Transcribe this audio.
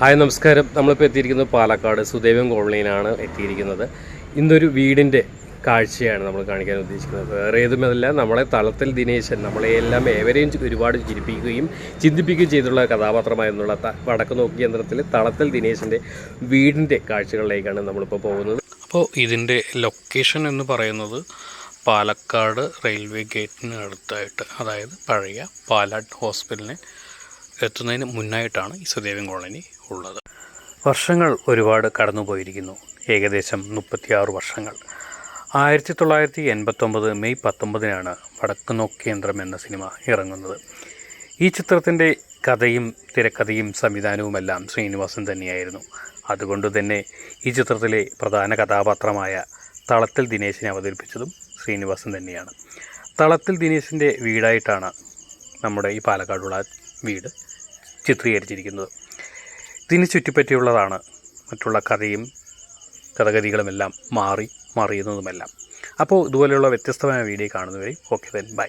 Hi നമസ്കാരം. നമ്മളിപ്പോൾ എത്തിയിരിക്കുന്നത് പാലക്കാട് സുദേവൻ കോളനിയിലാണ് എത്തിയിരിക്കുന്നത്. ഇന്നൊരു വീടിന്റെ കാഴ്ചയാണ് നമ്മൾ കാണിക്കാൻ ഉദ്ദേശിക്കുന്നത്. വേറെ ഏതുമല്ല നമ്മളെ തളത്തിൽ ദിനേശൻ നമ്മളെ എല്ലാം ഏവരെയും ഒരുപാട് ചിരിപ്പിക്കുകയും ചിന്തിപ്പിക്കുകയും ചെയ്തുള്ള കഥാപാത്രമായിരുന്നുള്ള വടക്ക് നോക്കി യന്ത്രത്തിൽ തളത്തിൽ ദിനേശന്റെ വീടിന്റെ കാഴ്ചകളിലേക്കാണ് നമ്മളിപ്പോൾ പോകുന്നത്. അപ്പോൾ ഇതിന്റെ ലൊക്കേഷൻ എന്ന് പറയുന്നത് പാലക്കാട് റെയിൽവേ ഗേറ്റിന് അടുത്തായിട്ട് അതായത് പഴയ പാലാട്ട് ഹോസ്പിറ്റലിന് എത്തുന്നതിന് മുന്നായിട്ടാണ് ഈ സുദേവൻ കോളനി ഉള്ളത്. വർഷങ്ങൾ ഒരുപാട് കടന്നുപോയിരിക്കുന്നു. ഏകദേശം മുപ്പത്തിയാറ് വർഷങ്ങൾ. ആയിരത്തി തൊള്ളായിരത്തി എൺപത്തൊമ്പത് മെയ് പത്തൊമ്പതിനാണ് വടക്കുനോക്ക് നോക്കേന്ദ്രം എന്ന സിനിമ ഇറങ്ങുന്നത്. ഈ ചിത്രത്തിന്റെ കഥയും തിരക്കഥയും സംവിധാനവുമെല്ലാം ശ്രീനിവാസൻ തന്നെയായിരുന്നു. അതുകൊണ്ട് തന്നെ ഈ ചിത്രത്തിലെ പ്രധാന കഥാപാത്രമായ തളത്തിൽ ദിനേശിനെ അവതരിപ്പിച്ചതും ശ്രീനിവാസൻ തന്നെയാണ്. തളത്തിൽ ദിനേശിന്റെ വീടായിട്ടാണ് നമ്മുടെ ഈ പാലക്കാടുള്ള വീട് ചിത്രീകരിച്ചിരിക്കുന്നത്. ഇതിന് ചുറ്റിപ്പറ്റിയുള്ളതാണ് മറ്റുള്ള കഥയും കഥഗതികളുമെല്ലാം മാറി മറിയുന്നതുമെല്ലാം അപ്പോൾ ഇതുപോലെയുള്ള വ്യത്യസ്തമായ വീഡിയോ കാണുന്നവരെ ഓക്കെ ദെൻ ബൈ